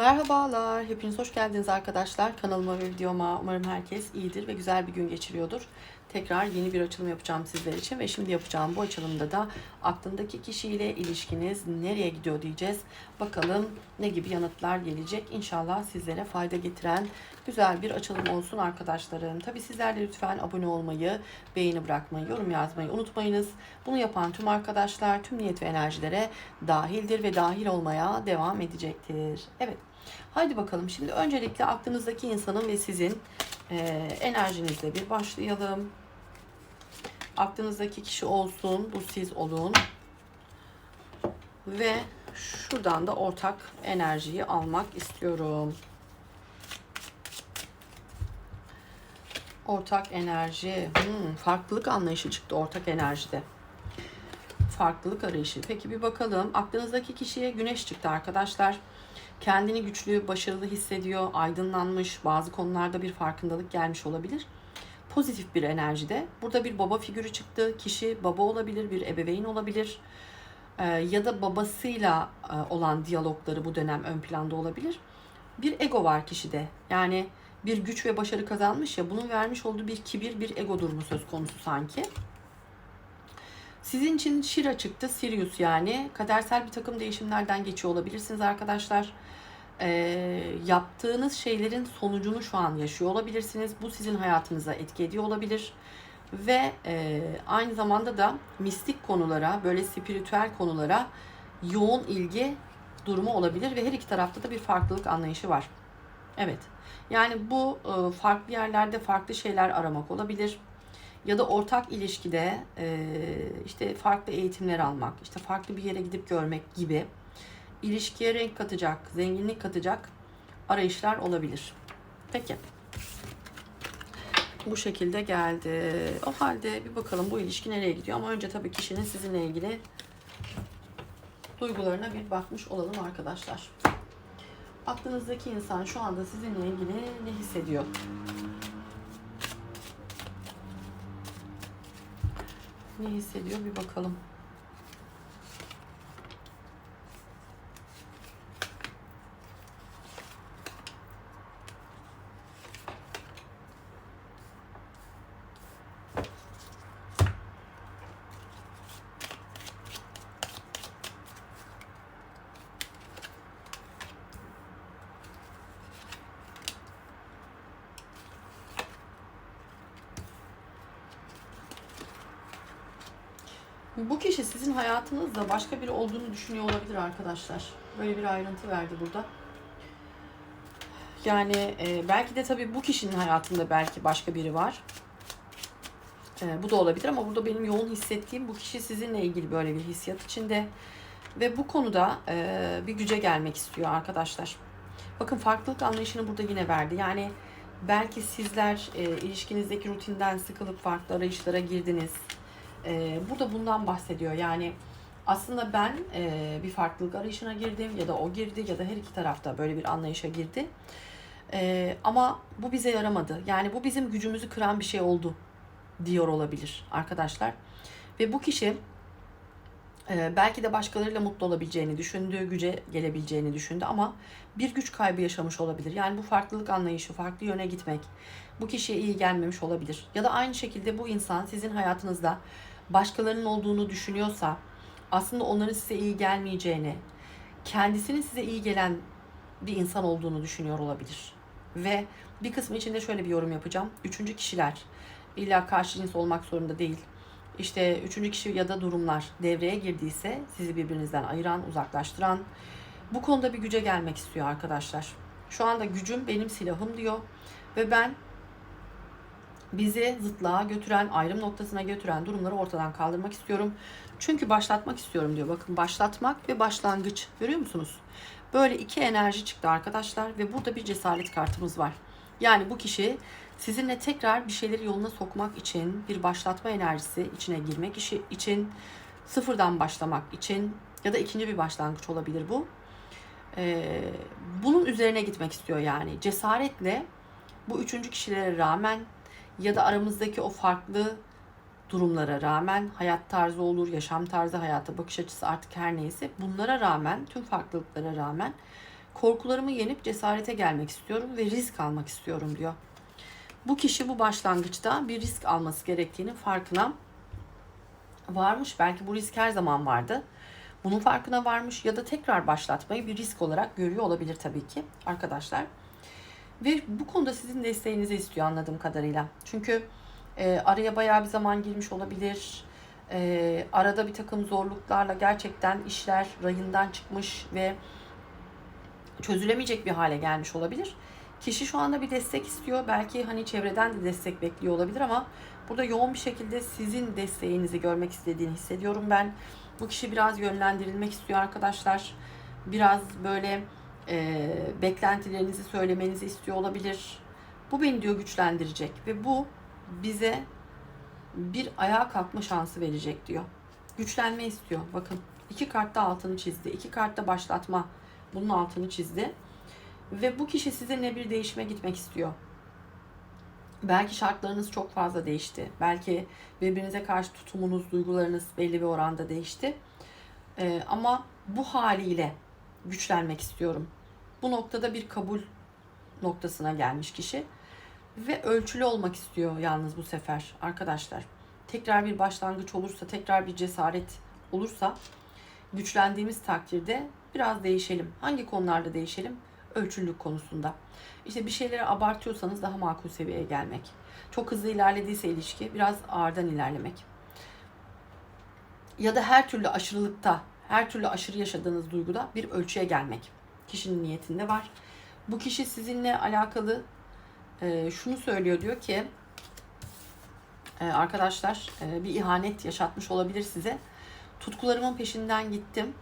Merhabalar, hepiniz hoş geldiniz arkadaşlar. Kanalıma ve videoma umarım herkes iyidir ve güzel bir gün geçiriyordur. Tekrar yeni bir açılım yapacağım sizler için ve şimdi yapacağım bu açılımda da aklındaki kişiyle ilişkiniz nereye gidiyor diyeceğiz. Bakalım ne gibi yanıtlar gelecek. İnşallah sizlere fayda getiren güzel bir açılım olsun arkadaşlarım. Tabi sizler de lütfen abone olmayı, beğeni bırakmayı, yorum yazmayı unutmayınız. Bunu yapan tüm arkadaşlar tüm niyet ve enerjilere dahildir ve dahil olmaya devam edecektir. Evet. Haydi bakalım şimdi öncelikle aklınızdaki insanın ve sizin e, enerjinizle bir başlayalım. Aklınızdaki kişi olsun, bu siz olun. Ve şuradan da ortak enerjiyi almak istiyorum. Ortak enerji. Hmm, farklılık anlayışı çıktı ortak enerjide. Farklılık arayışı. Peki bir bakalım. Aklınızdaki kişiye güneş çıktı arkadaşlar. Kendini güçlü, başarılı hissediyor, aydınlanmış, bazı konularda bir farkındalık gelmiş olabilir. Pozitif bir enerjide. Burada bir baba figürü çıktı. Kişi baba olabilir, bir ebeveyn olabilir. Ee, ya da babasıyla e, olan diyalogları bu dönem ön planda olabilir. Bir ego var kişide. Yani bir güç ve başarı kazanmış ya bunun vermiş olduğu bir kibir, bir ego durumu söz konusu sanki. Sizin için Shira çıktı, Sirius yani. Kadersel bir takım değişimlerden geçiyor olabilirsiniz arkadaşlar. Ee, yaptığınız şeylerin sonucunu şu an yaşıyor olabilirsiniz. Bu sizin hayatınıza etki ediyor olabilir. Ve e, aynı zamanda da mistik konulara, böyle spiritüel konulara yoğun ilgi durumu olabilir. Ve her iki tarafta da bir farklılık anlayışı var. Evet. Yani bu e, farklı yerlerde farklı şeyler aramak olabilir ya da ortak ilişkide e, işte farklı eğitimler almak, işte farklı bir yere gidip görmek gibi ilişkiye renk katacak, zenginlik katacak arayışlar olabilir. Peki. Bu şekilde geldi. O halde bir bakalım bu ilişki nereye gidiyor. Ama önce tabii kişinin sizinle ilgili duygularına bir bakmış olalım arkadaşlar. Aklınızdaki insan şu anda sizinle ilgili ne hissediyor? Ne hissediyor bir bakalım. Bu kişi sizin hayatınızda başka biri olduğunu düşünüyor olabilir arkadaşlar. Böyle bir ayrıntı verdi burada. Yani e, belki de tabii bu kişinin hayatında belki başka biri var. E, bu da olabilir ama burada benim yoğun hissettiğim bu kişi sizinle ilgili böyle bir hissiyat içinde. Ve bu konuda e, bir güce gelmek istiyor arkadaşlar. Bakın farklılık anlayışını burada yine verdi. Yani belki sizler e, ilişkinizdeki rutinden sıkılıp farklı arayışlara girdiniz e, burada bundan bahsediyor. Yani aslında ben e, bir farklılık arayışına girdim ya da o girdi ya da her iki tarafta böyle bir anlayışa girdi. E, ama bu bize yaramadı. Yani bu bizim gücümüzü kıran bir şey oldu diyor olabilir arkadaşlar. Ve bu kişi e, belki de başkalarıyla mutlu olabileceğini düşündü, güce gelebileceğini düşündü ama bir güç kaybı yaşamış olabilir. Yani bu farklılık anlayışı, farklı yöne gitmek bu kişiye iyi gelmemiş olabilir. Ya da aynı şekilde bu insan sizin hayatınızda başkalarının olduğunu düşünüyorsa aslında onların size iyi gelmeyeceğini, kendisinin size iyi gelen bir insan olduğunu düşünüyor olabilir. Ve bir kısmı için de şöyle bir yorum yapacağım. Üçüncü kişiler illa karşı cins olmak zorunda değil. İşte üçüncü kişi ya da durumlar devreye girdiyse sizi birbirinizden ayıran, uzaklaştıran bu konuda bir güce gelmek istiyor arkadaşlar. Şu anda gücüm benim silahım diyor ve ben bizi zıtlığa götüren, ayrım noktasına götüren durumları ortadan kaldırmak istiyorum. Çünkü başlatmak istiyorum diyor. Bakın başlatmak ve başlangıç. Görüyor musunuz? Böyle iki enerji çıktı arkadaşlar ve burada bir cesaret kartımız var. Yani bu kişi sizinle tekrar bir şeyleri yoluna sokmak için bir başlatma enerjisi içine girmek işi için sıfırdan başlamak için ya da ikinci bir başlangıç olabilir bu. Ee, bunun üzerine gitmek istiyor yani cesaretle bu üçüncü kişilere rağmen ya da aramızdaki o farklı durumlara rağmen hayat tarzı olur, yaşam tarzı, hayata bakış açısı artık her neyse bunlara rağmen, tüm farklılıklara rağmen Korkularımı yenip cesarete gelmek istiyorum ve risk almak istiyorum diyor. Bu kişi bu başlangıçta bir risk alması gerektiğinin farkına varmış. Belki bu risk her zaman vardı. Bunun farkına varmış ya da tekrar başlatmayı bir risk olarak görüyor olabilir tabii ki arkadaşlar. Ve bu konuda sizin desteğinizi istiyor anladığım kadarıyla. Çünkü e, araya bayağı bir zaman girmiş olabilir. E, arada bir takım zorluklarla gerçekten işler rayından çıkmış ve çözülemeyecek bir hale gelmiş olabilir. Kişi şu anda bir destek istiyor. Belki hani çevreden de destek bekliyor olabilir ama burada yoğun bir şekilde sizin desteğinizi görmek istediğini hissediyorum ben. Bu kişi biraz yönlendirilmek istiyor arkadaşlar. Biraz böyle e, beklentilerinizi söylemenizi istiyor olabilir. Bu beni diyor güçlendirecek ve bu bize bir ayağa kalkma şansı verecek diyor. Güçlenme istiyor. Bakın iki kartta altını çizdi. iki kartta başlatma bunun altını çizdi. Ve bu kişi sizinle bir değişime gitmek istiyor. Belki şartlarınız çok fazla değişti. Belki birbirinize karşı tutumunuz, duygularınız belli bir oranda değişti. Ee, ama bu haliyle güçlenmek istiyorum. Bu noktada bir kabul noktasına gelmiş kişi ve ölçülü olmak istiyor yalnız bu sefer arkadaşlar. Tekrar bir başlangıç olursa, tekrar bir cesaret olursa güçlendiğimiz takdirde biraz değişelim. Hangi konularda değişelim? Ölçülülük konusunda. İşte bir şeyleri abartıyorsanız daha makul seviyeye gelmek. Çok hızlı ilerlediyse ilişki biraz ağırdan ilerlemek. Ya da her türlü aşırılıkta, her türlü aşırı yaşadığınız duyguda bir ölçüye gelmek. Kişinin niyetinde var. Bu kişi sizinle alakalı e, şunu söylüyor diyor ki e, arkadaşlar e, bir ihanet yaşatmış olabilir size. Tutkularımın peşinden gittim.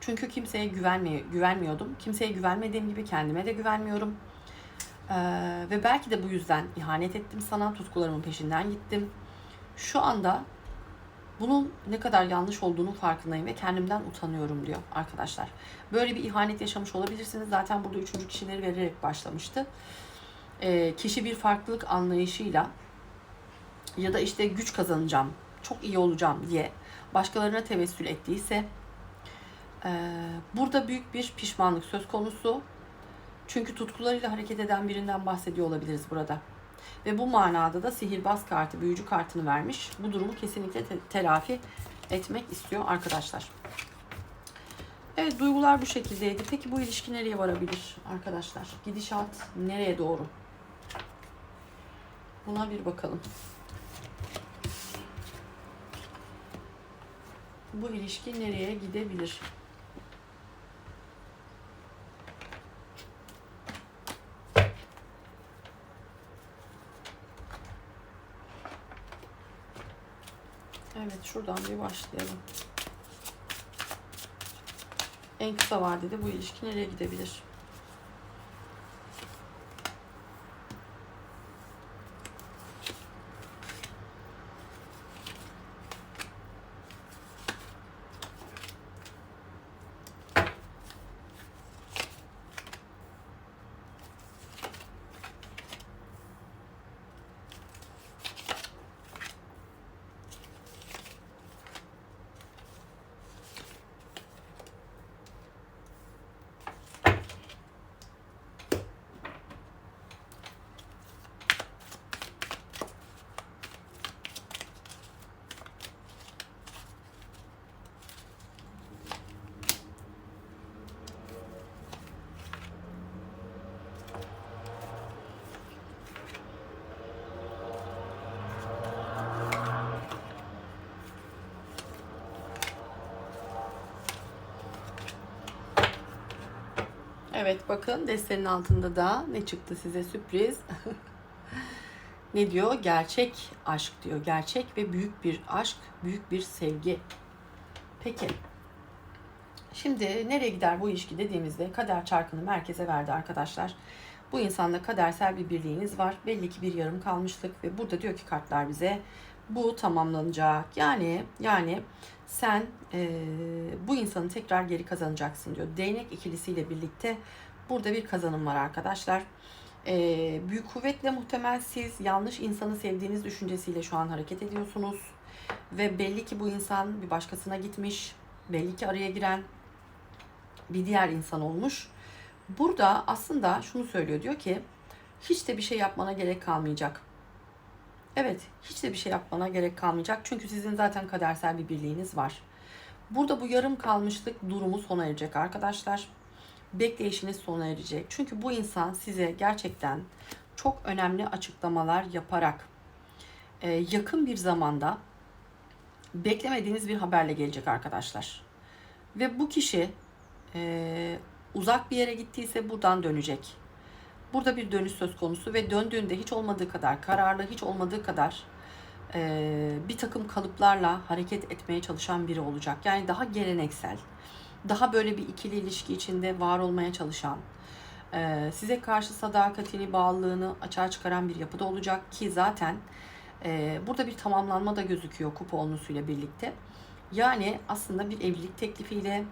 Çünkü kimseye güvenmiyor, güvenmiyordum. Kimseye güvenmediğim gibi kendime de güvenmiyorum. Ee, ve belki de bu yüzden ihanet ettim sana. Tutkularımın peşinden gittim. Şu anda bunun ne kadar yanlış olduğunu farkındayım ve kendimden utanıyorum diyor arkadaşlar. Böyle bir ihanet yaşamış olabilirsiniz. Zaten burada üçüncü kişileri vererek başlamıştı. Ee, kişi bir farklılık anlayışıyla ya da işte güç kazanacağım, çok iyi olacağım diye başkalarına tevessül ettiyse ee, burada büyük bir pişmanlık söz konusu. Çünkü tutkularıyla hareket eden birinden bahsediyor olabiliriz burada. Ve bu manada da sihirbaz kartı, büyücü kartını vermiş. Bu durumu kesinlikle te- telafi etmek istiyor arkadaşlar. Evet duygular bu şekildeydi. Peki bu ilişki nereye varabilir arkadaşlar? Gidişat nereye doğru? Buna bir bakalım. Bu ilişki nereye gidebilir? Evet şuradan bir başlayalım. En kısa vadede bu ilişki nereye gidebilir? Evet bakın destenin altında da ne çıktı size sürpriz. ne diyor? Gerçek aşk diyor. Gerçek ve büyük bir aşk, büyük bir sevgi. Peki. Şimdi nereye gider bu ilişki dediğimizde kader çarkını merkeze verdi arkadaşlar. Bu insanla kadersel bir birliğiniz var. Belli ki bir yarım kalmışlık ve burada diyor ki kartlar bize bu tamamlanacak. Yani yani sen e, bu insanı tekrar geri kazanacaksın diyor. Değnek ikilisiyle birlikte burada bir kazanım var arkadaşlar. E, büyük kuvvetle muhtemel siz yanlış insanı sevdiğiniz düşüncesiyle şu an hareket ediyorsunuz. Ve belli ki bu insan bir başkasına gitmiş. Belli ki araya giren bir diğer insan olmuş. Burada aslında şunu söylüyor. Diyor ki hiç de bir şey yapmana gerek kalmayacak. Evet, hiç de bir şey yapmana gerek kalmayacak. Çünkü sizin zaten kadersel bir birliğiniz var. Burada bu yarım kalmışlık durumu sona erecek arkadaşlar. Bekleyişiniz sona erecek. Çünkü bu insan size gerçekten çok önemli açıklamalar yaparak e, yakın bir zamanda beklemediğiniz bir haberle gelecek arkadaşlar. Ve bu kişi e, uzak bir yere gittiyse buradan dönecek. Burada bir dönüş söz konusu ve döndüğünde hiç olmadığı kadar kararlı, hiç olmadığı kadar e, bir takım kalıplarla hareket etmeye çalışan biri olacak. Yani daha geleneksel, daha böyle bir ikili ilişki içinde var olmaya çalışan, e, size karşı sadakatini, bağlılığını açığa çıkaran bir yapıda olacak ki zaten e, burada bir tamamlanma da gözüküyor kupa onlusuyla birlikte. Yani aslında bir evlilik teklifiyle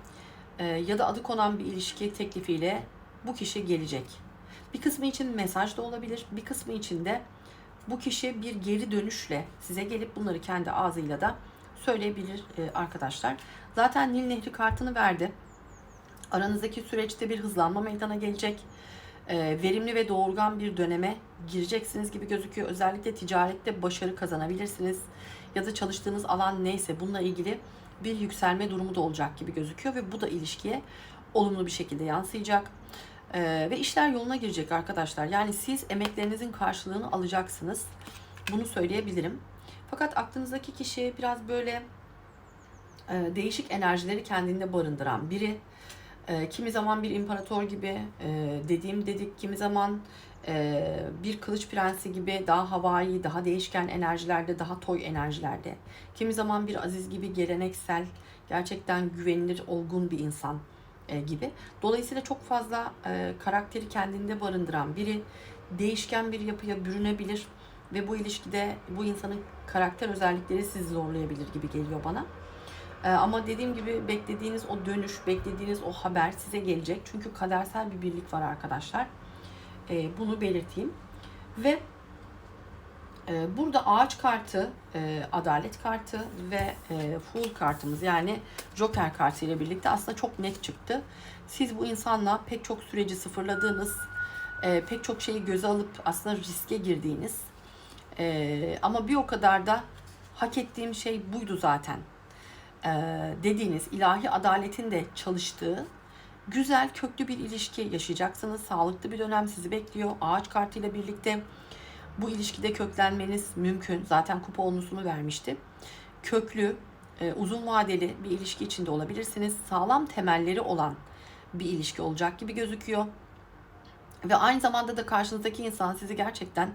e, ya da adı konan bir ilişki teklifiyle bu kişi gelecek. Bir kısmı için mesaj da olabilir, bir kısmı için de bu kişi bir geri dönüşle size gelip bunları kendi ağzıyla da söyleyebilir e, arkadaşlar. Zaten Nil Nehri kartını verdi. Aranızdaki süreçte bir hızlanma meydana gelecek. E, verimli ve doğurgan bir döneme gireceksiniz gibi gözüküyor. Özellikle ticarette başarı kazanabilirsiniz. Ya da çalıştığınız alan neyse bununla ilgili bir yükselme durumu da olacak gibi gözüküyor ve bu da ilişkiye olumlu bir şekilde yansıyacak. Ee, ve işler yoluna girecek arkadaşlar. Yani siz emeklerinizin karşılığını alacaksınız. Bunu söyleyebilirim. Fakat aklınızdaki kişi biraz böyle e, değişik enerjileri kendinde barındıran biri. E, kimi zaman bir imparator gibi e, dediğim dedik, kimi zaman e, bir kılıç prensi gibi daha havai, daha değişken enerjilerde, daha toy enerjilerde. Kimi zaman bir aziz gibi geleneksel, gerçekten güvenilir, olgun bir insan e, gibi. Dolayısıyla çok fazla e, karakteri kendinde barındıran biri değişken bir yapıya bürünebilir ve bu ilişkide bu insanın karakter özellikleri sizi zorlayabilir gibi geliyor bana. E, ama dediğim gibi beklediğiniz o dönüş, beklediğiniz o haber size gelecek. Çünkü kadersel bir birlik var arkadaşlar. E, bunu belirteyim. Ve e, burada ağaç kartı, e, adalet kartı ve e, fool kartımız yani joker kartı ile birlikte aslında çok net çıktı. Siz bu insanla pek çok süreci sıfırladığınız, e, pek çok şeyi göze alıp aslında riske girdiğiniz e, ama bir o kadar da hak ettiğim şey buydu zaten e, dediğiniz ilahi adaletin de çalıştığı güzel köklü bir ilişki yaşayacaksınız. Sağlıklı bir dönem sizi bekliyor. Ağaç kartıyla birlikte bu ilişkide köklenmeniz mümkün. Zaten kupa onlusunu vermişti. Köklü, e, uzun vadeli bir ilişki içinde olabilirsiniz. Sağlam temelleri olan bir ilişki olacak gibi gözüküyor. Ve aynı zamanda da karşınızdaki insan sizi gerçekten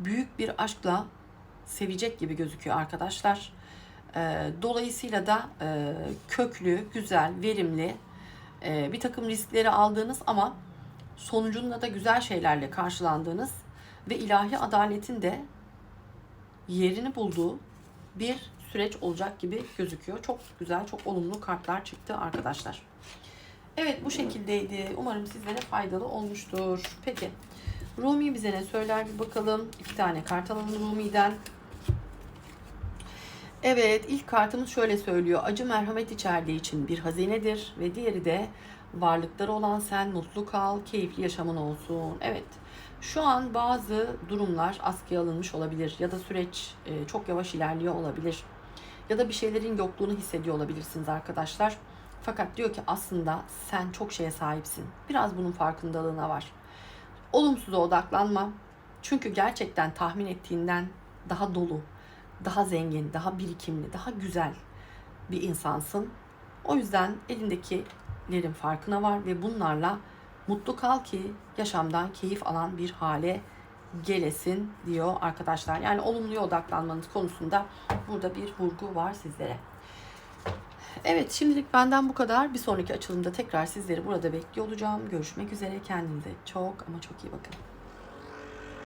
büyük bir aşkla sevecek gibi gözüküyor arkadaşlar. E, dolayısıyla da e, köklü, güzel, verimli bir takım riskleri aldığınız ama sonucunda da güzel şeylerle karşılandığınız ve ilahi adaletin de yerini bulduğu bir süreç olacak gibi gözüküyor. Çok güzel, çok olumlu kartlar çıktı arkadaşlar. Evet bu şekildeydi. Umarım sizlere faydalı olmuştur. Peki Rumi bize ne söyler bir bakalım. İki tane kart alalım Rumi'den. Evet ilk kartımız şöyle söylüyor. Acı merhamet içerdiği için bir hazinedir ve diğeri de varlıkları olan sen mutlu kal, keyifli yaşamın olsun. Evet şu an bazı durumlar askıya alınmış olabilir ya da süreç e, çok yavaş ilerliyor olabilir. Ya da bir şeylerin yokluğunu hissediyor olabilirsiniz arkadaşlar. Fakat diyor ki aslında sen çok şeye sahipsin. Biraz bunun farkındalığına var. Olumsuza odaklanma. Çünkü gerçekten tahmin ettiğinden daha dolu, daha zengin, daha birikimli, daha güzel bir insansın. O yüzden elindekilerin farkına var ve bunlarla mutlu kal ki yaşamdan keyif alan bir hale gelesin diyor arkadaşlar. Yani olumluya odaklanmanız konusunda burada bir vurgu var sizlere. Evet şimdilik benden bu kadar. Bir sonraki açılımda tekrar sizleri burada bekliyor olacağım. Görüşmek üzere. Kendinize çok ama çok iyi bakın.